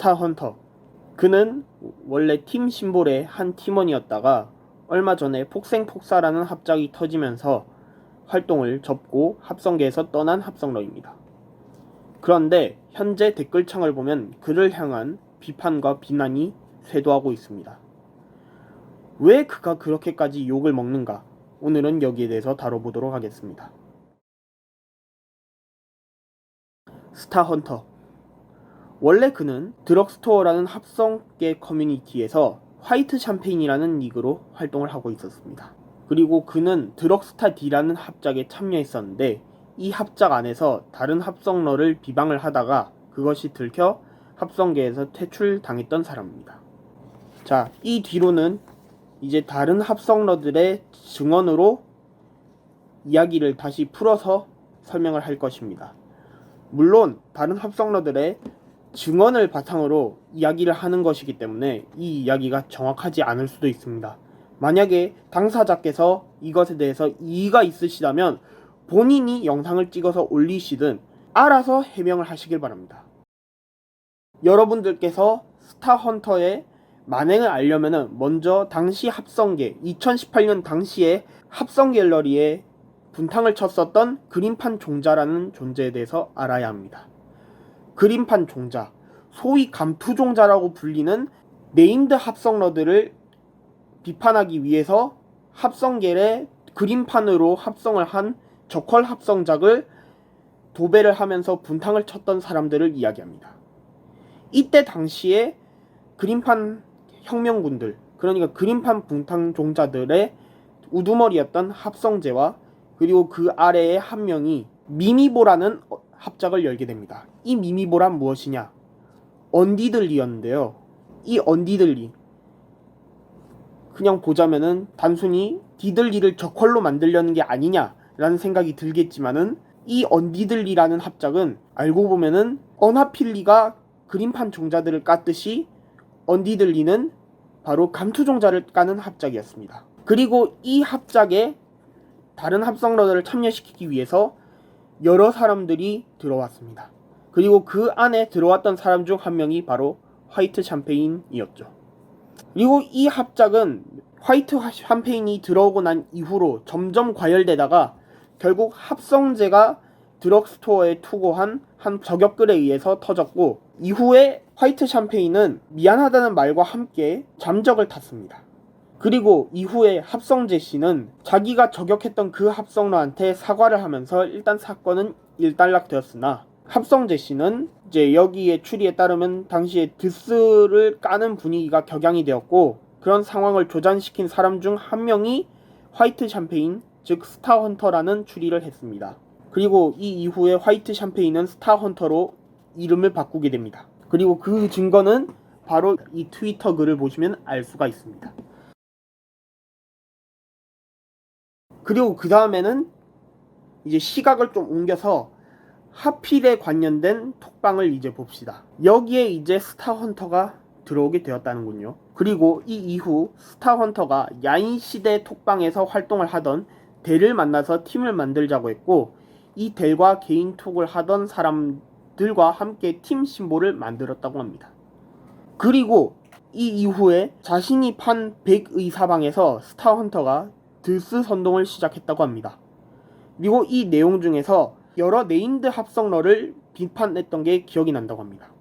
스타 헌터. 그는 원래 팀 심볼의 한 팀원이었다가 얼마 전에 폭생폭사라는 합작이 터지면서 활동을 접고 합성계에서 떠난 합성러입니다. 그런데 현재 댓글창을 보면 그를 향한 비판과 비난이 쇄도하고 있습니다. 왜 그가 그렇게까지 욕을 먹는가? 오늘은 여기에 대해서 다뤄보도록 하겠습니다. 스타 헌터 원래 그는 드럭스토어라는 합성계 커뮤니티에서 화이트 샴페인이라는 닉으로 활동을 하고 있었습니다. 그리고 그는 드럭스타 D라는 합작에 참여했었는데 이 합작 안에서 다른 합성러를 비방을 하다가 그것이 들켜 합성계에서 퇴출당했던 사람입니다. 자, 이 뒤로는 이제 다른 합성러들의 증언으로 이야기를 다시 풀어서 설명을 할 것입니다. 물론 다른 합성러들의 증언을 바탕으로 이야기를 하는 것이기 때문에 이 이야기가 정확하지 않을 수도 있습니다. 만약에 당사자께서 이것에 대해서 이의가 있으시다면 본인이 영상을 찍어서 올리시든 알아서 해명을 하시길 바랍니다. 여러분들께서 스타 헌터의 만행을 알려면 먼저 당시 합성계 2018년 당시에 합성 갤러리에 분탕을 쳤었던 그림판 종자라는 존재에 대해서 알아야 합니다. 그림판 종자, 소위 감투 종자라고 불리는 네임드 합성러들을 비판하기 위해서 합성계의 그림판으로 합성을 한 저퀄 합성작을 도배를 하면서 분탕을 쳤던 사람들을 이야기합니다. 이때 당시에 그림판 혁명군들, 그러니까 그림판 분탕 종자들의 우두머리였던 합성제와 그리고 그 아래에 한 명이 미미보라는 합작을 열게 됩니다. 이 미미보란 무엇이냐? 언디들리였는데요. 이 언디들리 그냥 보자면은 단순히 디들리를 저퀄로 만들려는 게 아니냐라는 생각이 들겠지만은 이 언디들리라는 합작은 알고 보면은 어나필리가 그림판 종자들을 깠듯이 언디들리는 바로 감투 종자를 까는 합작이었습니다. 그리고 이 합작에 다른 합성러들을 참여시키기 위해서 여러 사람들이 들어왔습니다. 그리고 그 안에 들어왔던 사람 중 한 명이 바로 화이트 샴페인이었죠. 그리고 이 합작은 화이트 샴페인이 들어오고 난 이후로 점점 과열되다가 결국 합성제가 드럭스토어에 투고한 한 저격글에 의해서 터졌고 이후에 화이트 샴페인은 미안하다는 말과 함께 잠적을 탔습니다. 그리고 이후에 합성제 씨는 자기가 저격했던 그 합성러한테 사과를 하면서 일단 사건은 일단락되었으나 합성제 씨는 이제 여기에 추리에 따르면 당시에 드스를 까는 분위기가 격양이 되었고 그런 상황을 조장시킨 사람 중 한 명이 화이트 샴페인 즉 스타 헌터라는 추리를 했습니다. 그리고 이 이후에 화이트 샴페인은 스타 헌터로 이름을 바꾸게 됩니다. 그리고 그 증거는 바로 이 트위터 글을 보시면 알 수가 있습니다. 그리고 그 다음에는 이제 시각을 좀 옮겨서 하필에 관련된 톡방을 이제 봅시다. 여기에 이제 스타 헌터가 들어오게 되었다는군요. 그리고 이 이후 스타 헌터가 야인 시대 톡방에서 활동을 하던 델을 만나서 팀을 만들자고 했고 이 델과 개인 톡을 하던 사람들과 함께 팀 심볼을 만들었다고 합니다. 그리고 이 이후에 자신이 판 백의 사방에서 스타 헌터가 드스 선동을 시작했다고 합니다. 그리고 이 내용 중에서 여러 네임드 합성러를 비판했던 게 기억이 난다고 합니다.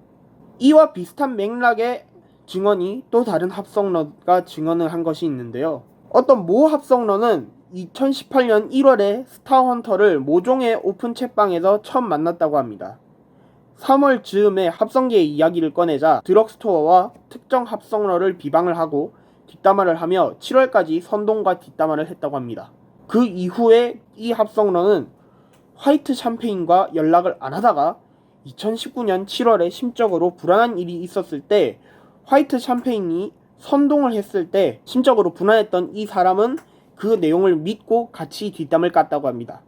이와 비슷한 맥락의 증언이 또 다른 합성러가 증언을 한 것이 있는데요. 어떤 모 합성러는 2018년 1월에 스타헌터를 모종의 오픈 채방에서 처음 만났다고 합니다. 3월 즈음에 합성계의 이야기를 꺼내자 드럭스토어와 특정 합성러를 비방을 하고 뒷담화를 하며 7월까지 선동과 뒷담화를 했다고 합니다. 그 이후에 이 합성러는 화이트 샴페인과 연락을 안 하다가 2019년 7월에 심적으로 불안한 일이 있었을 때 화이트 샴페인이 선동을 했을 때 심적으로 불안했던 이 사람은 그 내용을 믿고 같이 뒷담을 깠다고 합니다.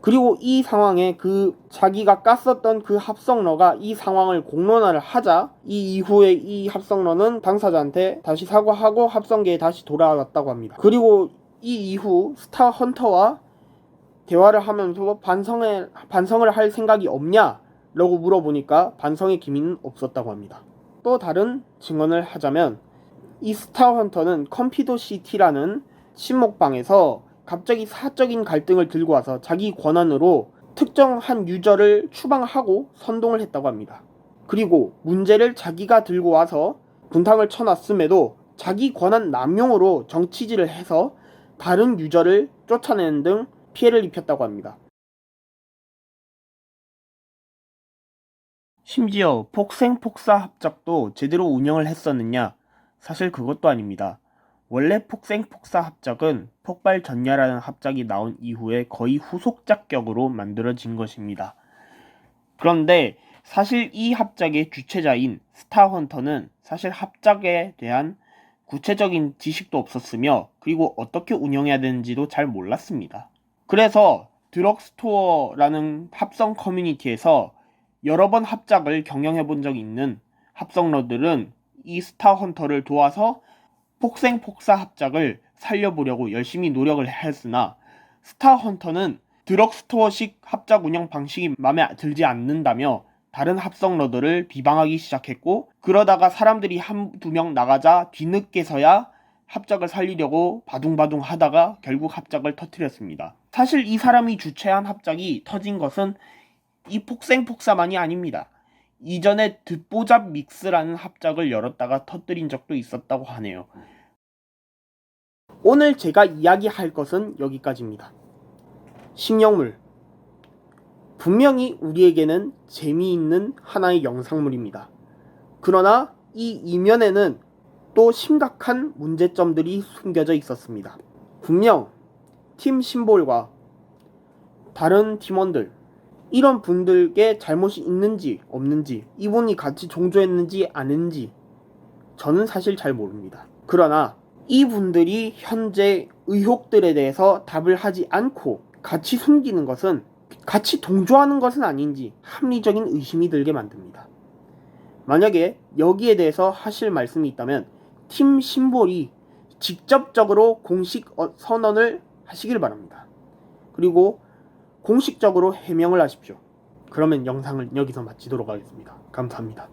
그리고 이 상황에 그 자기가 깠었던 그 합성러가 이 상황을 공론화를 하자 이 이후에 이 합성러는 당사자한테 다시 사과하고 합성계에 다시 돌아왔다고 합니다. 그리고 이 이후 스타 헌터와 대화를 하면서 반성을 반성을 할 생각이 없냐? 라고 물어보니까 반성의 기미는 없었다고 합니다. 또 다른 증언을 하자면 이 스타 헌터는 컴피도 시티라는 신목방에서 갑자기 사적인 갈등을 들고 와서 자기 권한으로 특정한 유저를 추방하고 선동을 했다고 합니다. 그리고 문제를 자기가 들고 와서 분탕을 쳐놨음에도 자기 권한 남용으로 정치질을 해서 다른 유저를 쫓아내는 등 피해를 입혔다고 합니다. 심지어 폭생폭사 합작도 제대로 운영을 했었느냐? 사실 그것도 아닙니다. 원래 폭생폭사 합작은 폭발 전야라는 합작이 나온 이후에 거의 후속작격으로 만들어진 것입니다. 그런데 사실 이 합작의 주체자인 스타헌터는 사실 합작에 대한 구체적인 지식도 없었으며 그리고 어떻게 운영해야 되는지도 잘 몰랐습니다. 그래서 드럭스토어라는 합성 커뮤니티에서 여러 번 합작을 경영해 본 적이 있는 합성러들은 이 스타헌터를 도와서 폭생 폭사 합작을 살려보려고 열심히 노력을 했으나 스타헌터는 드럭스토어식 합작 운영 방식이 마음에 들지 않는다며 다른 합성러들을 비방하기 시작했고 그러다가 사람들이 한두 명 나가자 뒤늦게서야 합작을 살리려고 바둥바둥 하다가 결국 합작을 터뜨렸습니다. 사실 이 사람이 주최한 합작이 터진 것은 이 폭생폭사만이 아닙니다. 이전에 듣보잡 믹스라는 합작을 열었다가 터뜨린 적도 있었다고 하네요. 오늘 제가 이야기할 것은 여기까지입니다. 식령물. 분명히 우리에게는 재미있는 하나의 영상물입니다. 그러나 이 이면에는 또 심각한 문제점들이 숨겨져 있었습니다. 분명 팀 심볼과 다른 팀원들 이런 분들께 잘못이 있는지 없는지 이분이 같이 종조했는지 아닌지 저는 사실 잘 모릅니다. 그러나 이분들이 현재 의혹들에 대해서 답을 하지 않고 같이 숨기는 것은 같이 동조하는 것은 아닌지 합리적인 의심이 들게 만듭니다. 만약에 여기에 대해서 하실 말씀이 있다면 팀 심볼이 직접적으로 공식 어- 선언을 하시길 바랍니다. 그리고 공식적으로 해명을 하십시오. 그러면 영상을 여기서 마치도록 하겠습니다. 감사합니다.